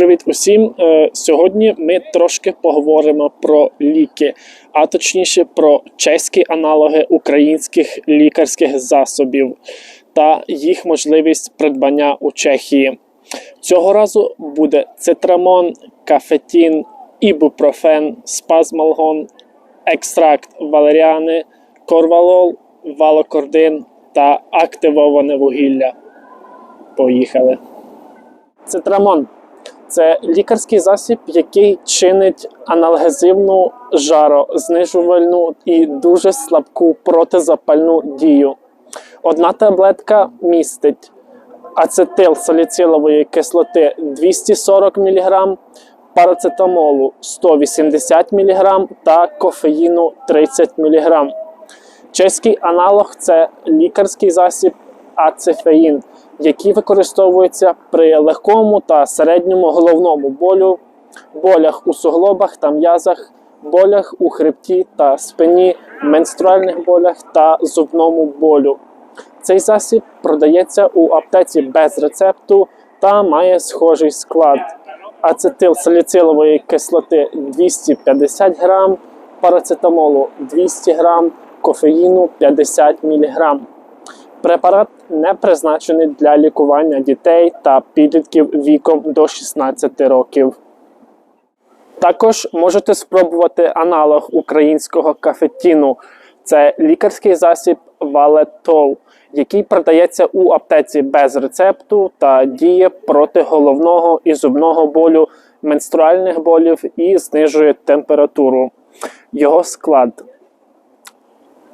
Привіт усім! Е, Сьогодні ми трошки поговоримо про ліки, а точніше про чеські аналоги українських лікарських засобів та їх можливість придбання у Чехії. Цього разу буде цитрамон, кафетін, ібупрофен, спазмалгон, екстракт валеріани, корвалол, валокордин та активоване вугілля. Поїхали. Цитрамон це лікарський засіб, який чинить аналгезивну жарознижувальну і дуже слабку протизапальну дію. Одна таблетка містить ацетил саліцилової кислоти 240 мг, парацетамолу 180 мг та кофеїну 30 мг. Чеський аналог це лікарський засіб ацефеїн, який використовується при легкому та середньому головному болю, болях у суглобах та м'язах, болях у хребті та спині, менструальних болях та зубному болю. Цей засіб продається у аптеці без рецепту та має схожий склад. Ацетил саліцилової кислоти 250 грам, парацетамолу 200 грам, кофеїну 50 мг. Препарат не призначений для лікування дітей та підлітків віком до 16 років. Також можете спробувати аналог українського кафетіну. Це лікарський засіб Валетол, який продається у аптеці без рецепту та діє проти головного і зубного болю, менструальних болів і знижує температуру. Його склад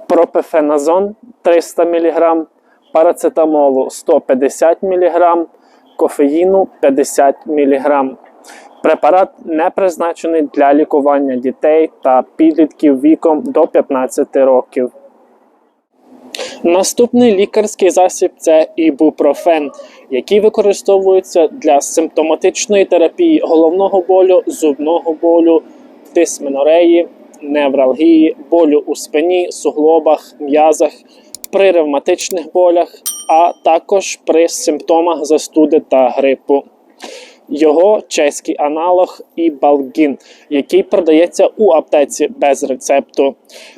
пропефеназон 300 мг, парацетамолу 150 мг, кофеїну 50 мг. Препарат не призначений для лікування дітей та підлітків віком до 15 років. Наступний лікарський засіб це ібупрофен, який використовується для симптоматичної терапії головного болю, зубного болю, дисменореї, невралгії, болю у спині, суглобах, м'язах, при ревматичних болях, а також при симптомах застуди та грипу. Його чеський аналог Ібалгін, який продається у аптеці без рецепту.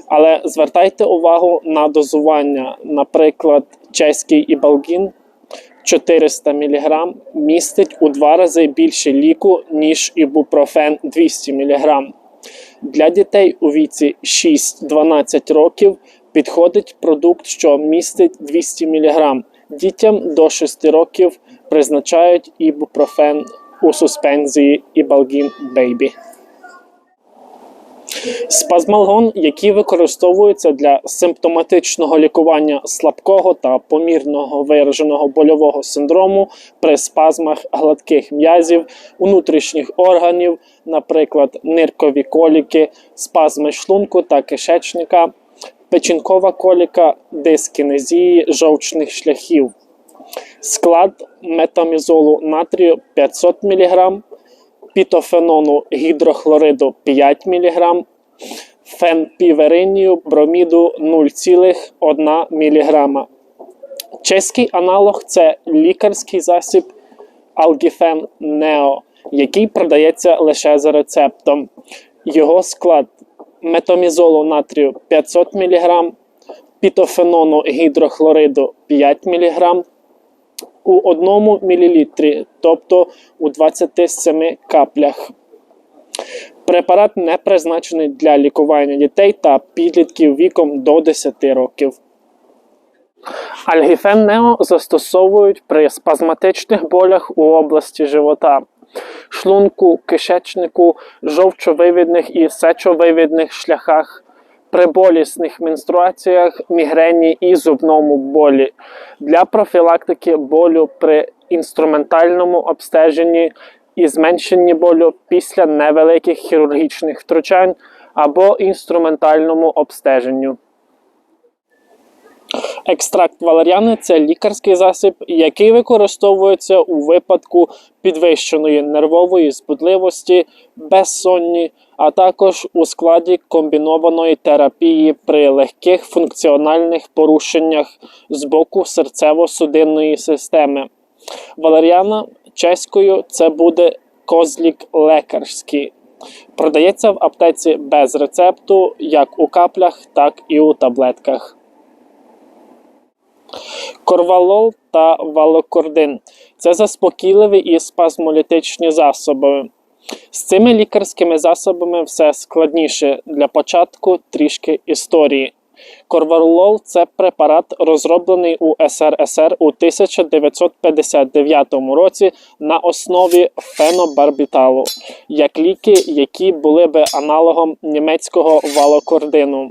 Але звертайте увагу на дозування. Наприклад, чеський Ібалгін 400 мг містить у два рази більше ліку, ніж ібупрофен 200 мг. Для дітей у віці 6-12 років підходить продукт, що містить 200 мг. Дітям до 6 років призначають ібупрофен у суспензії Ібалгін Бейбі. Спазмалгон, який використовується для симптоматичного лікування слабкого та помірного вираженого больового синдрому при спазмах гладких м'язів, внутрішніх органів, наприклад, ниркові коліки, спазми шлунку та кишечника, печінкова коліка, дискінезії жовчних шляхів. Склад метамізолу натрію 500 мг, пітофенону гідрохлориду 5 мг, фенпіверинію броміду 0,1 мг. Чеський аналог це лікарський засіб Algifen Neo, який продається лише за рецептом. Його склад метамізолу натрію 500 мг, пітофенону гідрохлориду 5 мг у 1 мл, тобто у 27 каплях. Препарат не призначений для лікування дітей та підлітків віком до 10 років. Альгіфен Нео застосовують при спазматичних болях у області живота, шлунку, кишечнику, жовчовивідних і сечовивідних шляхах, при болісних менструаціях, мігрені і зубному болі для профілактики болю при інструментальному обстеженні і зменшенні болю після невеликих хірургічних втручань або інструментальному обстеженню. Екстракт валеріани це лікарський засіб, який використовується у випадку підвищеної нервової збудливості, безсонні, а також у складі комбінованої терапії при легких функціональних порушеннях з боку серцево-судинної системи. Валеріана чеською це буде козлік лекарський. Продається в аптеці без рецепту як у каплях, так і у таблетках. Корвалол та валокордин це заспокійливі і спазмолітичні засоби. З цими лікарськими засобами все складніше. Для початку трішки історії. Корвалол це препарат, розроблений у СРСР у 1959 році на основі фенобарбіталу, як ліки, які були би аналогом німецького валокордину.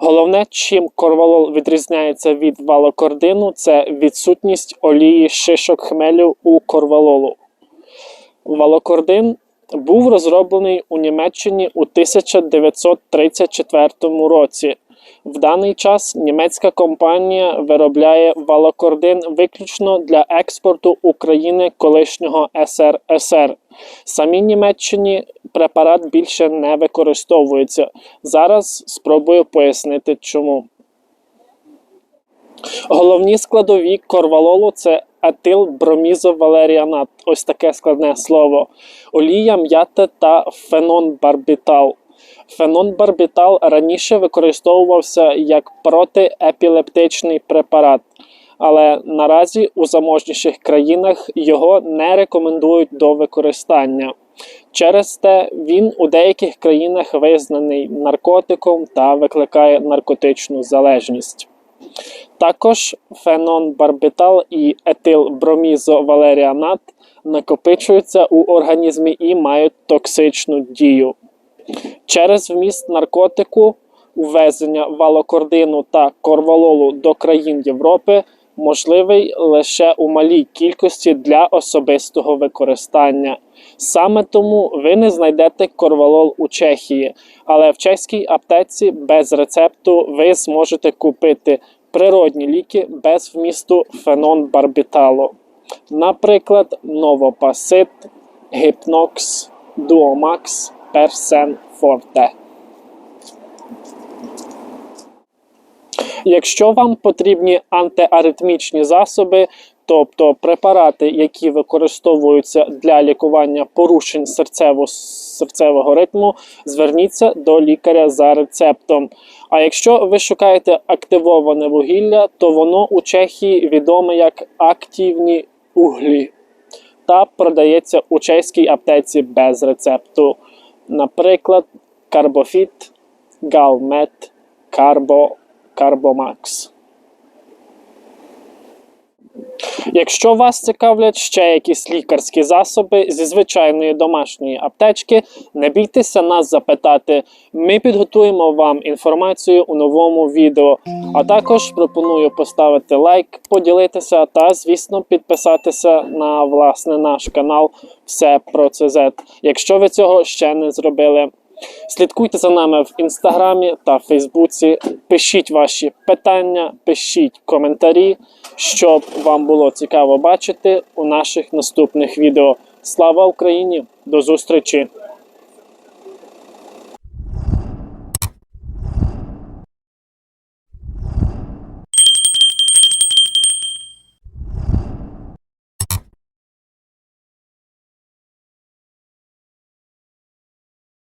Головне, чим корвалол відрізняється від валокордину, це відсутність олії шишок хмелю у корвалолу. Валокордин був розроблений у Німеччині у 1934 році. В даний час німецька компанія виробляє валокордин виключно для експорту України колишнього СРСР. Самій Німеччині препарат більше не використовується. Зараз спробую пояснити чому. Головні складові корвалолу це етилбромізовалеріанат, ось таке складне слово, олія м'яти та фенонбарбітал. Фенонбарбітал раніше використовувався як протиепілептичний препарат, але наразі у заможніших країнах його не рекомендують до використання. Через те він у деяких країнах визнаний наркотиком та викликає наркотичну залежність. Також фенонбарбітал і етилбромізовалеріанат накопичуються у організмі і мають токсичну дію. Через вміст наркотику увезення валокордину та корвалолу до країн Європи можливий лише у малій кількості для особистого використання. Саме тому ви не знайдете корвалол у Чехії, але в чеській аптеці без рецепту ви зможете купити природні ліки без вмісту фенонбарбіталу. Наприклад, Новопасит, Гіпнокс, Дуомакс, Персен Форте. Якщо вам потрібні антиаритмічні засоби, тобто препарати, які використовуються для лікування порушень серцево серцевого ритму, зверніться до лікаря за рецептом. А якщо ви шукаєте активоване вугілля, то воно у Чехії відоме як активні углі та продається у чеській аптеці без рецепту. Наприклад, Карбофіт, Галмет, Карбо, Карбомакс. Якщо вас цікавлять ще якісь лікарські засоби зі звичайної домашньої аптечки, не бійтеся нас запитати. Ми підготуємо вам інформацію у новому відео. А також пропоную поставити лайк, поділитися та, звісно, підписатися на власне наш канал Все про ЦЗ, якщо ви цього ще не зробили. Слідкуйте за нами в інстаграмі та Фейсбуці. Пишіть ваші питання, пишіть коментарі, щоб вам було цікаво бачити у наших наступних відео. Слава Україні! До зустрічі!